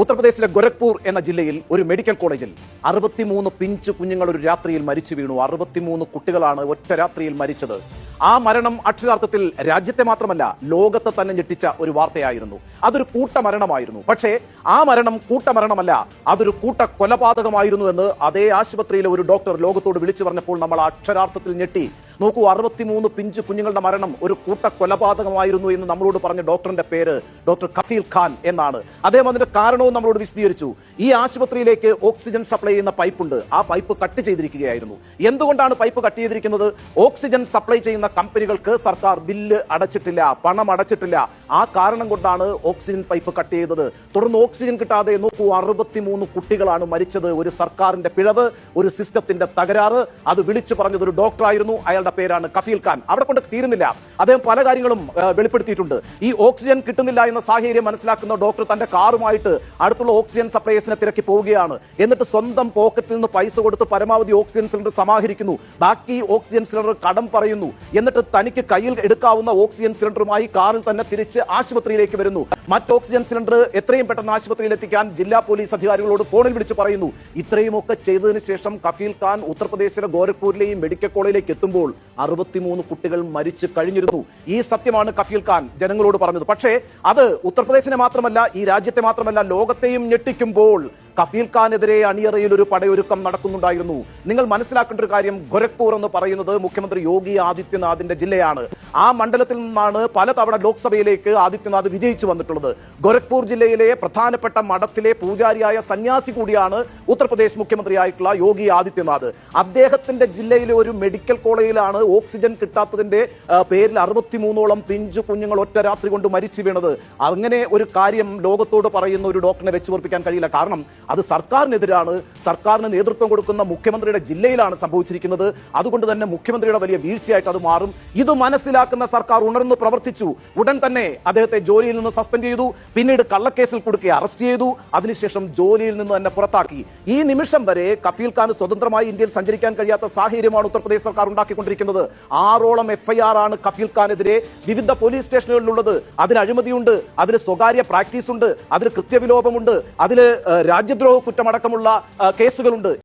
ഉത്തർപ്രദേശിലെ ഗോരഖ്പൂർ എന്ന ജില്ലയിൽ ഒരു മെഡിക്കൽ കോളേജിൽ അറുപത്തിമൂന്ന് പിഞ്ച് കുഞ്ഞുങ്ങൾ ഒരു രാത്രിയിൽ മരിച്ചു വീണു. അറുപത്തിമൂന്ന് കുട്ടികളാണ് ഒറ്റ രാത്രിയിൽ മരിച്ചത്. ആ മരണം അക്ഷരാർത്ഥത്തിൽ രാജ്യത്തെ മാത്രമല്ല ലോകത്തെ തന്നെ ഞെട്ടിച്ച ഒരു വാർത്തയായിരുന്നു. അതൊരു കൂട്ടമരണമായിരുന്നു. പക്ഷേ ആ മരണം കൂട്ടമരണമല്ല അതൊരു കൂട്ട കൊലപാതകമായിരുന്നു എന്ന് അതേ ആശുപത്രിയിലെ ഒരു ഡോക്ടർ ലോകത്തോട് വിളിച്ചു പറഞ്ഞപ്പോൾ നമ്മൾ അക്ഷരാർത്ഥത്തിൽ ഞെട്ടി. നോക്കൂ അറുപത്തിമൂന്ന് പിഞ്ച് കുഞ്ഞുങ്ങളുടെ മരണം ഒരു കൂട്ട കൊലപാതകമായിരുന്നു എന്ന് നമ്മളോട് പറഞ്ഞ ഡോക്ടറിന്റെ പേര് ഡോക്ടർ കഫീൽ ഖാൻ എന്നാണ്. അദ്ദേഹം അതിന്റെ കാരണവും നമ്മളോട് വിശദീകരിച്ചു. ഈ ആശുപത്രിയിലേക്ക് ഓക്സിജൻ സപ്ലൈ ചെയ്യുന്ന പൈപ്പുണ്ട്. ആ പൈപ്പ് കട്ട് ചെയ്തിരിക്കുകയായിരുന്നു. എന്തുകൊണ്ടാണ് പൈപ്പ് കട്ട് ചെയ്തിരിക്കുന്നത്? ഓക്സിജൻ സപ്ലൈ ചെയ്യുന്ന കമ്പനികൾക്ക് സർക്കാർ ബില്ല് അടച്ചിട്ടില്ല പണം അടച്ചിട്ടില്ല. ആ കാരണം കൊണ്ടാണ് ഓക്സിജൻ പൈപ്പ് കട്ട് ചെയ്തത്. തുടർന്ന് ഓക്സിജൻ കിട്ടാതെ നോക്കൂ അറുപത്തിമൂന്ന് കുട്ടികളാണ് മരിച്ചത്. ഒരു സർക്കാരിന്റെ പിഴവ് ഒരു സിസ്റ്റത്തിന്റെ തകരാറ്. അത് വിളിച്ചു പറഞ്ഞത് ഒരു ഡോക്ടറായിരുന്നു. അയാളുടെ പേരാണ് കഫീൽ ഖാൻ. അവിടെ കൊണ്ട് തീരുന്നില്ല. അദ്ദേഹം പല കാര്യങ്ങളും വെളിപ്പെടുത്തിയിട്ടുണ്ട്. ഈ ഓക്സിജൻ കിട്ടുന്നില്ല എന്ന സാഹചര്യം മനസ്സിലാക്കുന്ന ഡോക്ടർ തന്റെ കാറുമായിട്ട് അടുത്തുള്ള ഓക്സിജൻ സപ്ലൈസിനെ തിരക്കി പോവുകയാണ്. എന്നിട്ട് സ്വന്തം പോക്കറ്റിൽ നിന്ന് പൈസ കൊടുത്ത് പരമാവധി ഓക്സിജൻ സിലിണ്ടർ സമാഹരിക്കുന്നു. ബാക്കി ഓക്സിജൻ സിലിണ്ടർ കടം പറയുന്നു. എന്നിട്ട് തനിക്ക് കയ്യിൽ എടുക്കാവുന്ന ഓക്സിജൻ സിലിണ്ടറുമായി കാറിൽ തന്നെ തിരിച്ച് ആശുപത്രിയിലേക്ക് വരുന്നു. മറ്റ് ഓക്സിജൻ സിലിണ്ടർ എത്രയും പെട്ടെന്ന് ആശുപത്രിയിൽ എത്തിക്കാൻ ജില്ലാ പോലീസ് അധികാരികളോട് ഫോണിൽ വിളിച്ച് പറയുന്നു. ഇത്രയുമൊക്കെ ചെയ്തതിനു ശേഷം കഫീൽ ഖാൻ ഉത്തർപ്രദേശിലെ ഗോരഖ്പൂരിലെയും മെഡിക്കൽ കോളേജിലേക്ക് എത്തുമ്പോൾ അറുപത്തിമൂന്ന് കുട്ടികൾ മരിച്ചു കഴിഞ്ഞിരുന്നു. ഈ സത്യമാണ് കഫീൽ ഖാൻ ജനങ്ങളോട് പറഞ്ഞത്. പക്ഷേ അത് ഉത്തർപ്രദേശിനെ മാത്രമല്ല ഈ രാജ്യത്തെ മാത്രമല്ല ലോകത്തെയും ഞെട്ടിക്കുമ്പോൾ കഫീൽ ഖാനെതിരെ അണിയറയിൽ ഒരു പടയൊരുക്കം നടക്കുന്നുണ്ടായിരുന്നു. നിങ്ങൾ മനസ്സിലാക്കേണ്ട ഒരു കാര്യം ഗോരഖ്പൂർ എന്ന് പറയുന്നത് മുഖ്യമന്ത്രി യോഗി ആദിത്യനാഥിന്റെ ജില്ലയാണ്. ആ മണ്ഡലത്തിൽ നിന്നാണ് പലതവണ ലോക്സഭയിലേക്ക് ആദിത്യനാഥ് വിജയിച്ചു വന്നിട്ടുള്ളത്. ഗോരഖ്പൂർ ജില്ലയിലെ പ്രധാനപ്പെട്ട മഠത്തിലെ പൂജാരിയായ സന്യാസി കൂടിയാണ് ഉത്തർപ്രദേശ് മുഖ്യമന്ത്രിയായിട്ടുള്ള യോഗി ആദിത്യനാഥ്. അദ്ദേഹത്തിന്റെ ജില്ലയിലെ ഒരു മെഡിക്കൽ കോളേജിലാണ് ഓക്സിജൻ കിട്ടാത്തതിന്റെ പേരിൽ അറുപത്തിമൂന്നോളം പിഞ്ചു കുഞ്ഞുങ്ങൾ ഒറ്റ രാത്രി കൊണ്ട് മരിച്ചു വീണത്. അങ്ങനെ ഒരു കാര്യം ലോകത്തോട് പറയുന്ന ഒരു ഡോക്ടറിനെ വെച്ചുപുറപ്പിക്കാൻ കഴിയില്ല. കാരണം അത് സർക്കാരിനെതിരാണ്. സർക്കാരിന് നേതൃത്വം കൊടുക്കുന്ന മുഖ്യമന്ത്രിയുടെ ജില്ലയിലാണ് സംഭവിച്ചിരിക്കുന്നത്. അതുകൊണ്ട് തന്നെ മുഖ്യമന്ത്രിയുടെ വലിയ വീഴ്ചയായിട്ട് അത് മാറും. ഇത് മനസ്സിലാക്കുന്ന സർക്കാർ ഉണർന്ന് പ്രവർത്തിച്ചു. ഉടൻ തന്നെ അദ്ദേഹത്തെ ജോലിയിൽ നിന്ന് സസ്പെൻഡ് ചെയ്തു. പിന്നീട് കള്ളക്കേസിൽ കുടുക്കി അറസ്റ്റ് ചെയ്തു. അതിനുശേഷം ജോലിയിൽ നിന്ന് തന്നെ പുറത്താക്കി. ഈ നിമിഷം വരെ കഫീൽ ഖാൻ സ്വതന്ത്രമായി ഇന്ത്യയിൽ സഞ്ചരിക്കാൻ കഴിയാത്ത സാഹചര്യമാണ് ഉത്തർപ്രദേശ് സർക്കാർ ഉണ്ടാക്കിക്കൊണ്ടിരിക്കുന്നത്. ആറോളം എഫ്ഐആർ ആണ് കഫീൽ ഖാനെതിരെ വിവിധ പോലീസ് സ്റ്റേഷനുകളിലുള്ളത്. അതിന് അഴിമതിയുണ്ട്. അതിന് സ്വകാര്യ പ്രാക്ടീസ് ഉണ്ട് അതിന് കൃത്യവിലോപമുണ്ട്. അതിൽ രാജ്യദ്രോഹ കുറ്റമടക്കമുള്ള കേസുകളുണ്ട്.